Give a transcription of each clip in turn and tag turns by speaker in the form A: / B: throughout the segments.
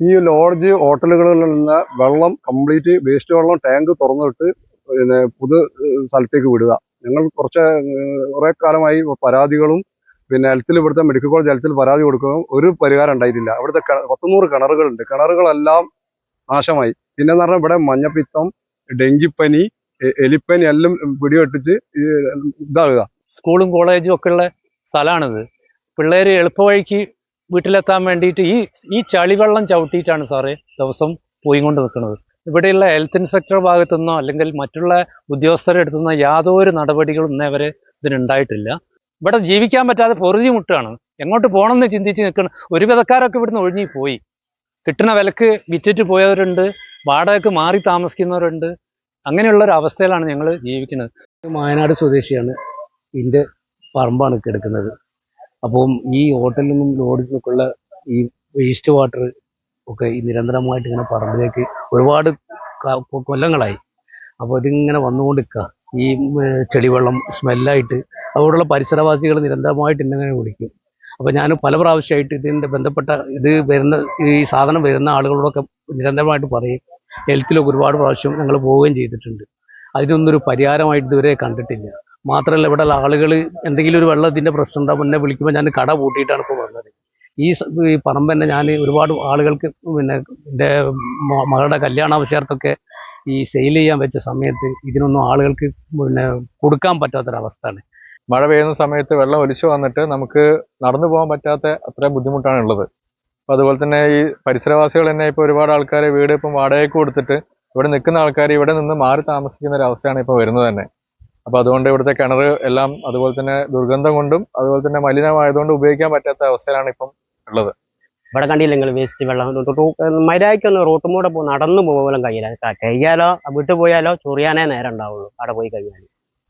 A: ഈ ലോഡ്ജ് ഹോട്ടലുകളിലുള്ള വെള്ളം complete waste വെള്ളം ടാങ്ക് തുറന്നിട്ട് പിന്നെ പുതു സ്ഥലത്തേക്ക് വിടുക. ഞങ്ങൾ കുറച്ച് കുറേ കാലമായി പരാതികളും പിന്നെ ഹെൽത്തിൽ ഇവിടുത്തെ മെഡിക്കൽ കോളേജ് ഹെൽത്തിൽ പരാതി കൊടുക്കുകയും ഒരു പരിഹാരം ഉണ്ടായിട്ടില്ല. അവിടുത്തെ പത്തുനൂറ് കിണറുകളുണ്ട്. കിണറുകളെല്ലാം നാശമായി. പിന്നെന്ന് പറഞ്ഞാൽ ഇവിടെ മഞ്ഞപ്പിത്തം ഡെങ്കിപ്പനി എലിപ്പനി എല്ലാം പിടിവെട്ടിച്ച് ഇതാകുക.
B: സ്കൂളും കോളേജും ഒക്കെ ഉള്ള സ്ഥലമാണിത് പിള്ളേർ എളുപ്പവഴിക്ക് വീട്ടിലെത്താൻ വേണ്ടിയിട്ട് ഈ ഈ ചളിവെള്ളം ചവിട്ടിയിട്ടാണ് സാറേ ദിവസം പോയി കൊണ്ട് നിൽക്കുന്നത്. ഇവിടെയുള്ള ഹെൽത്ത് ഇൻസ്പെക്ടർ ഭാഗത്തു നിന്നോ അല്ലെങ്കിൽ മറ്റുള്ള ഉദ്യോഗസ്ഥരെ അടുത്തുനിന്നോ യാതൊരു നടപടികളും ഇന്നേ വരെ ഇതിനുണ്ടായിട്ടില്ല. ഇവിടെ ജീവിക്കാൻ പറ്റാതെ പൊറുതി മുട്ടാണ്. എങ്ങോട്ട് പോകണമെന്ന് ചിന്തിച്ച് നിൽക്കണം. ഒരു വിധക്കാരൊക്കെ ഇവിടുന്ന് ഒഴിഞ്ഞി പോയി. കിട്ടുന്ന വിലക്ക് വിറ്റിട്ട് പോയവരുണ്ട് വാടകയ്ക്ക് മാറി താമസിക്കുന്നവരുണ്ട്. അങ്ങനെയുള്ള ഒരു അവസ്ഥയിലാണ് ഞങ്ങൾ ജീവിക്കുന്നത്.
C: വയനാട് സ്വദേശിയാണ്. ഇതിന്റെ പറമ്പാണ് കിടക്കുന്നത് അപ്പം ഈ ഹോട്ടലിൽ നിന്നും ലോഡിൽ നിന്നൊക്കെയുള്ള ഈ വേസ്റ്റ് വാട്ടർ ഒക്കെ ഈ നിരന്തരമായിട്ട് ഇങ്ങനെ പറമ്പിലേക്ക് ഒരുപാട് കൊല്ലങ്ങളായി. അപ്പോൾ ഇതിങ്ങനെ വന്നുകൊണ്ടിരിക്കുക ഈ ചെളിവെള്ളം സ്മെല്ലായിട്ട് അവിടെയുള്ള പരിസരവാസികൾ നിരന്തരമായിട്ട് ഇങ്ങനെ വിളിക്കും. അപ്പോൾ ഞാൻ പല പ്രാവശ്യമായിട്ട് ഇതിന്റെ ബന്ധപ്പെട്ട ഇത് വരുന്ന ഈ സാധനം വരുന്ന ആളുകളോടൊക്കെ നിരന്തരമായിട്ട് പറയും. ഹെൽത്തിലൊക്കെ ഒരുപാട് പ്രാവശ്യം ഞങ്ങൾ പോവുകയും ചെയ്തിട്ടുണ്ട്. അതിനൊന്നും ഒരു പരിഹാരമായിട്ട് ഇതുവരെ കണ്ടിട്ടില്ല. മാത്രമല്ല ഇവിടെ ആളുകൾ എന്തെങ്കിലും ഒരു വെള്ളത്തിന്റെ പ്രശ്നം ഉണ്ടാകും എന്നെ വിളിക്കുമ്പോൾ ഞാൻ കട പൂട്ടിയിട്ടാണ് ഇപ്പോൾ വന്നത്. ഈ ഈ പറമ്പ് തന്നെ ഞാൻ ഒരുപാട് ആളുകൾക്ക് പിന്നെ എന്റെ മകളുടെ കല്യാണാവശ്യാർത്ഥമൊക്കെ ഈ സെയിൽ ചെയ്യാൻ വെച്ച സമയത്ത് ഇതിനൊന്നും ആളുകൾക്ക് പിന്നെ കൊടുക്കാൻ പറ്റാത്തൊരവസ്ഥയാണ്.
D: മഴ പെയ്യുന്ന സമയത്ത് വെള്ളം ഒലിച്ചു വന്നിട്ട് നമുക്ക് നടന്നു പോകാൻ പറ്റാത്ത അത്ര ബുദ്ധിമുട്ടാണ് ഉള്ളത് അപ്പോൾ അതുപോലെ തന്നെ ഈ പരിസരവാസികൾ തന്നെ ഇപ്പോൾ ഒരുപാട് ആൾക്കാർ വീട് ഇപ്പം വാടകയ്ക്ക് കൊടുത്തിട്ട് ഇവിടെ നിൽക്കുന്ന ആൾക്കാർ ഇവിടെ നിന്ന് മാറി താമസിക്കുന്ന ഒരു അവസ്ഥയാണ് ഇപ്പോൾ വരുന്നത് തന്നെ. അപ്പോൾ അതുകൊണ്ട് ഇവിടുത്തെ കിണർ എല്ലാം അതുപോലെ തന്നെ ദുർഗന്ധം കൊണ്ടും അതുപോലെ തന്നെ മലിനമായതുകൊണ്ട് ഉപയോഗിക്കാൻ പറ്റാത്ത അവസ്ഥയിലാണ് ഇപ്പം ഉള്ളത്.
E: ഇവിടെ കണ്ടില്ല നിങ്ങൾ വേസ്റ്റ് വെള്ളം മര്യാദയ്ക്കൊന്ന് റോട്ടും കൂടെ പോ നടന്നു പോകാൻ കഴിയില്ല. കഴിയാലോ വിട്ടു പോയാലോ ചൊറിയാനേ നേരം ഉണ്ടാവുള്ളൂ അവിടെ പോയി കഴിഞ്ഞാൽ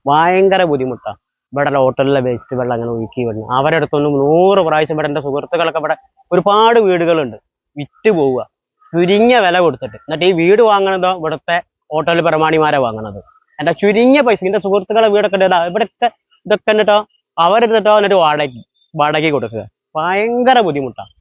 E: ഭയങ്കര ബുദ്ധിമുട്ടാണ് ഇവിടെ ഹോട്ടലിലെ വേസ്റ്റ് വെള്ളം അങ്ങനെ ഒഴുക്കി വിടുന്നു. അവരുടെ അടുത്തൊന്നും നൂറ് പ്രാവശ്യം ഇവിടെ എന്റെ സുഹൃത്തുക്കളൊക്കെ ഇവിടെ ഒരുപാട് വീടുകളുണ്ട്. വിറ്റ് പോവുക. ചുരുങ്ങിയ വില കൊടുത്തിട്ട്. എന്നിട്ട് ഈ വീട് വാങ്ങണതോ ഇവിടുത്തെ ഹോട്ടൽ പരമാണിമാരെ വാങ്ങണത്. എന്റെ ചുരുങ്ങിയ പൈസ എന്റെ സുഹൃത്തുക്കളെ വീടൊക്കെ ഉണ്ട് ഇവിടുത്തെ ഇതൊക്കെ എന്നിട്ടോ അവരെന്നിട്ടോ എന്നിട്ട് വാടക വാടകയ്ക്ക് കൊടുക്കുക. ഭയങ്കര ബുദ്ധിമുട്ടാണ്